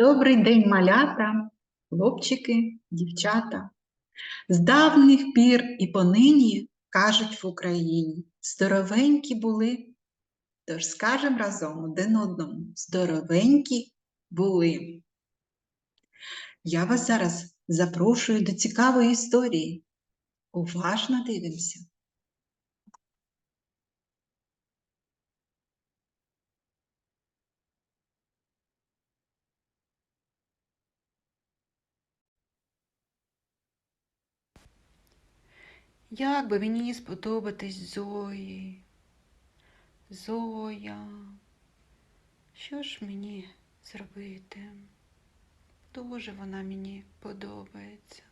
Добрий день, малята, хлопчики, дівчата. З давніх пір і понині кажуть в Україні здоровенькі були. Тож скажемо разом один одному здоровенькі були. Я вас зараз запрошую до цікавої історії. Уважно дивимося. Як би мені сподобатись Зої? Зоя, що ж мені зробити? Дуже вона мені подобається.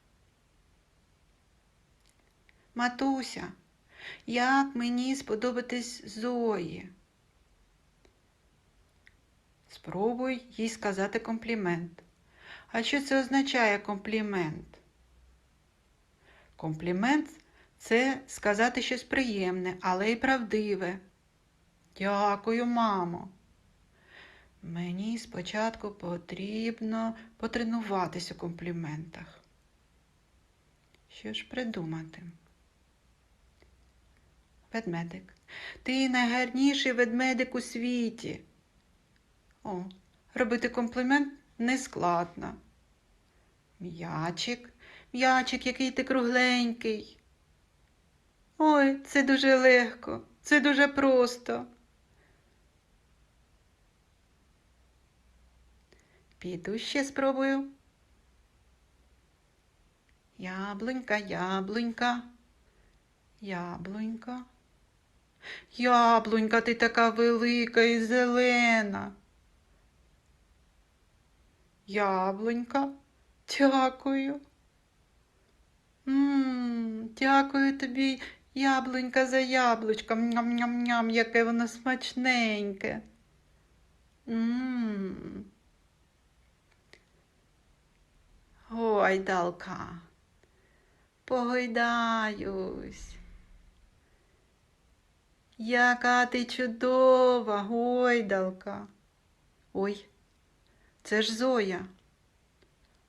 Матуся, як мені сподобатись Зої? Спробуй їй сказати комплімент. А що це означає комплімент? Комплімент це сказати щось приємне, але й правдиве. Дякую, мамо. Мені спочатку потрібно потренуватись у компліментах. Що ж придумати? Ведмедик. Ти найгарніший ведмедик у світі. О, робити комплімент не складно. М'ячик, м'ячик, який ти кругленький. Ой, це дуже легко, це дуже просто. Піду ще спробую. Яблунька, яблунька, яблунька. Яблунька, ти така велика і зелена. Яблунька, дякую. М, дякую тобі, яблунька за яблучком. Ням-ням-ням, яке воно смачненьке. М. Ой, далка. Погойдаюсь. Яка ти чудова, гойдалка. Ой, це ж Зоя.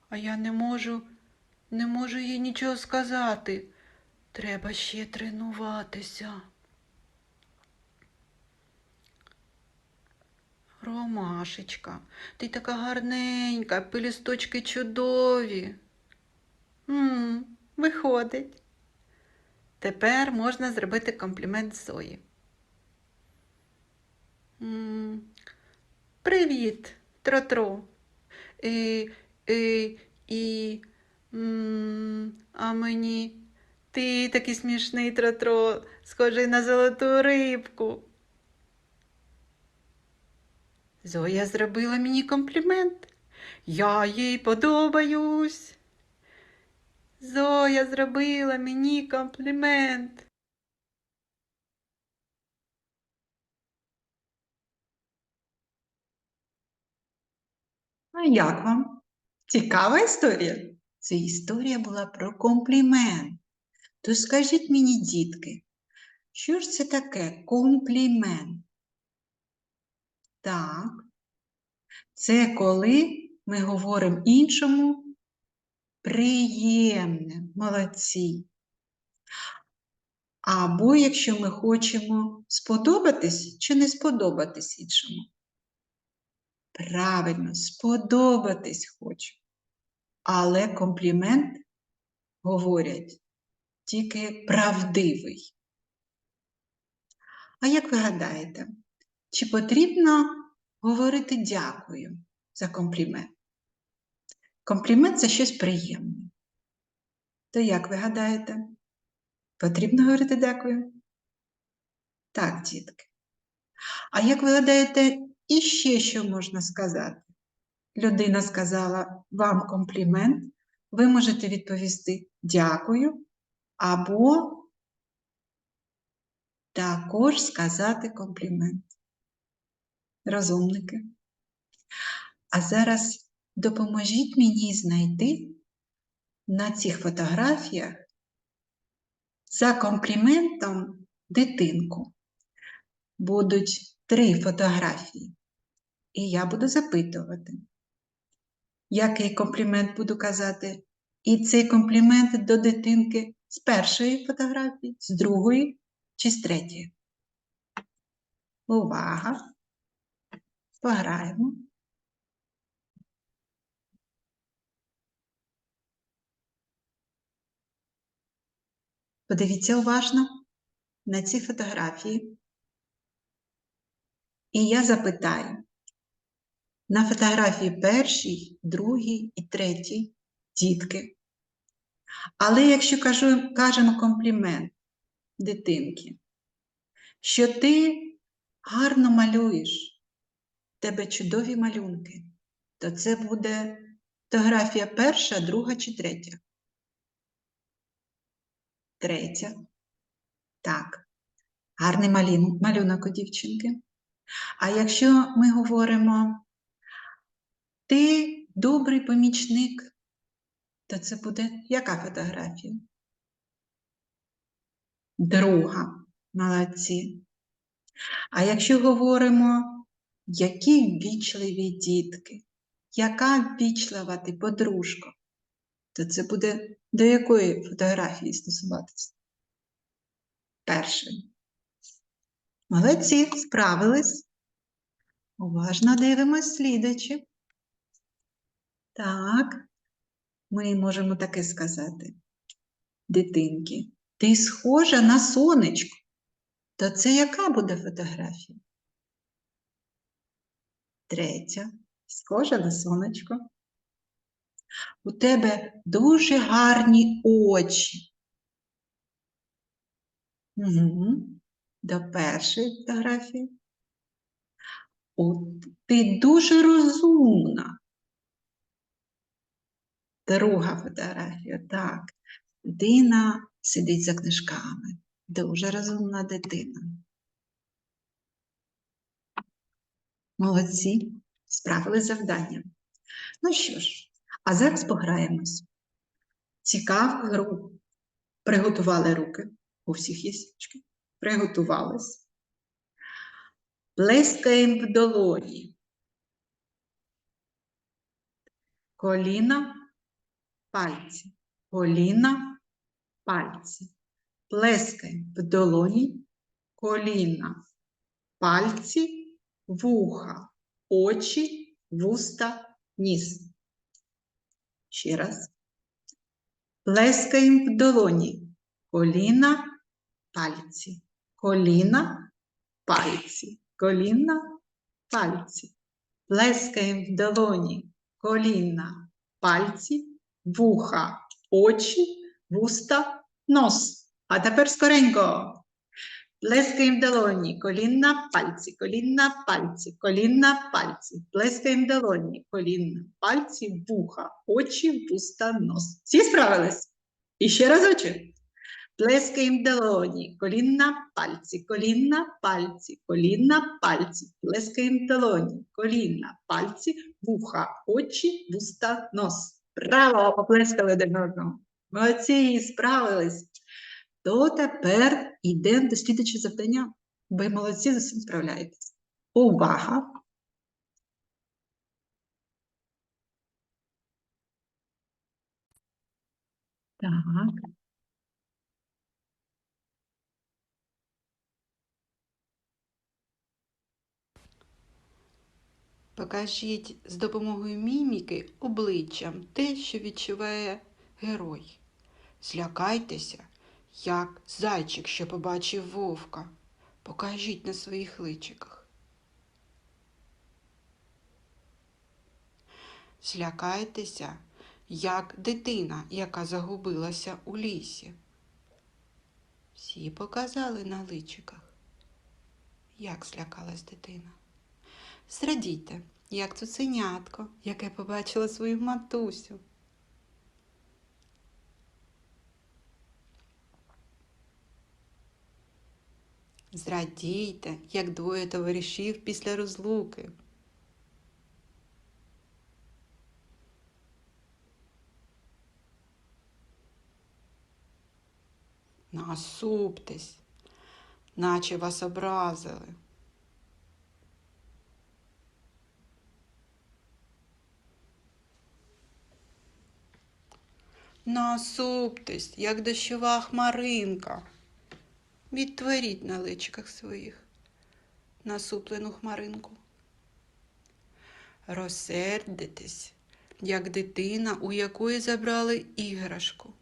А я не можу, не можу їй нічого сказати. Треба ще тренуватися. Ромашечка, ти така гарненька, пелюсточки чудові. м виходить. Тепер можна зробити комплімент Зої. м Привіт, Тро-Тро. І, і, і, м а мені ти такий смішний Тро-Тро, схожий на золоту рибку. Зоя зробила мені комплімент. Я їй подобаюсь. Зоя зробила мені комплімент. А як вам? Цікава історія? Це історія була про комплімент. То скажіть мені, дітки, що ж це таке комплімент? Так, це коли ми говоримо іншому приємне, молодці. Або якщо ми хочемо сподобатись чи не сподобатись іншому. Правильно, сподобатись хочу. Але комплімент говорять тільки правдивий. А як ви гадаєте, чи потрібно говорити дякую за комплімент? Комплімент це щось приємне. То як ви гадаєте? Потрібно говорити дякую? Так, дітки. А як ви гадаєте, іще що можна сказати? Людина сказала вам комплімент, ви можете відповісти дякую, або також сказати комплімент. Розумники. А зараз допоможіть мені знайти на цих фотографіях за компліментом дитинку. Будуть три фотографії. І я буду запитувати, який комплімент буду казати. І цей комплімент до дитинки з першої фотографії, з другої чи з третьої. Увага! Пограємо. Подивіться уважно на ці фотографії. І я запитаю, на фотографії першій, другій і третій дітки. Але якщо кажу, кажемо комплімент дитинки, що ти гарно малюєш, в тебе чудові малюнки, то це буде фотографія перша, друга чи третя? Третя. Так. Гарний малюнок, у дівчинки. А якщо ми говоримо, ти добрий помічник, то це буде яка фотографія? Друга. Молодці. А якщо говоримо, які ввічливі дітки, яка ввічлива ти подружка, то це буде до якої фотографії стосуватися? Першої. Молодці, справились. Уважно дивимось слідачі. Так, ми можемо таке сказати. Дитинки, ти схожа на сонечко. То це яка буде фотографія? Третя. Схожа на сонечко. У тебе дуже гарні очі. Угу. До першої фотографії. О, ти дуже розумна. Друга фотографія. Так. Дитина сидить за книжками. Дуже розумна дитина. Молодці, справили завдання. Ну що ж, а зараз пограємось. Цікаву гру. Приготували руки. У всіх є січки. Приготувались. Плескаємо в долоні. Коліна, пальці. Коліна, пальці. Плескаємо в долоні, коліна, пальці, вуха, очі, вуста, ніс. Ще раз. Плескаємо в долоні, коліна, пальці, коліна, пальці, коліна, пальці. Плескаємо в долоні, коліна, пальці, вуха, очі, вуста, нос. А тепер скоренько. Плескаємо долоні, колінна, пальці, колінна, пальці, колінна, пальці. Плескаємо долоні, колінна, пальці, вуха, очі, вуста, нос. Всі справились? І ще разочок. Плескаємо долоні, колінна, пальці, колінна, пальці, колінна, пальці. Плескаємо долоні, колінна, пальці, вуха, очі, вуста, нос. Браво! Поплескали один одному. Молодці, справились. То тепер йдемо до слідчого завдання. Ви молодці, з усім справляєтесь. Увага! Так. Покажіть з допомогою міміки обличчям те, що відчуває герой. Злякайтеся, як зайчик, що побачив вовка. Покажіть на своїх личиках. Злякайтеся, як дитина, яка загубилася у лісі. Всі показали на личиках, як злякалась дитина. Зрадійте, як цуценятко, яке побачило свою матусю. Зрадійте, як двоє товаришів після розлуки. Насуптесь, наче вас образили. Насуптесь, як дощова хмаринка. Відтворіть на личиках своїх насуплену хмаринку. Розсердитесь, як дитина, у якої забрали іграшку.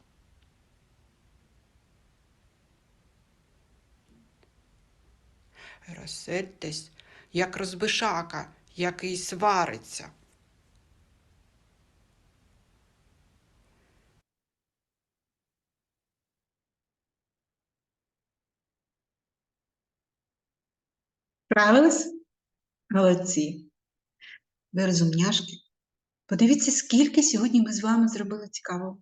Розсердьтесь, як розбишака, який свариться. Справились? Молодці. Ви розумняшки. Подивіться, скільки сьогодні ми з вами зробили цікавого.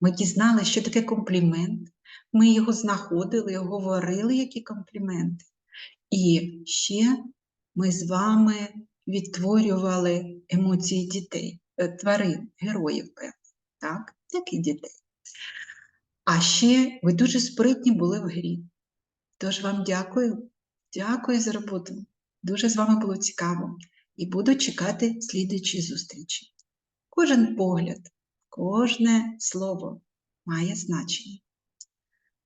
Ми дізналися, що таке комплімент. Ми його знаходили, говорили, які компліменти. І ще ми з вами відтворювали емоції дітей, е, тварин, героїв, певно, так? Як і дітей. А ще ви дуже спритні були в грі. Тож вам дякую. Дякую за роботу. Дуже з вами було цікаво. І буду чекати слідуючі зустрічі. Кожен погляд, кожне слово має значення.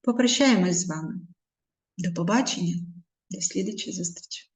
Попрощаємось з вами. До побачення, до слідуючої зустрічі.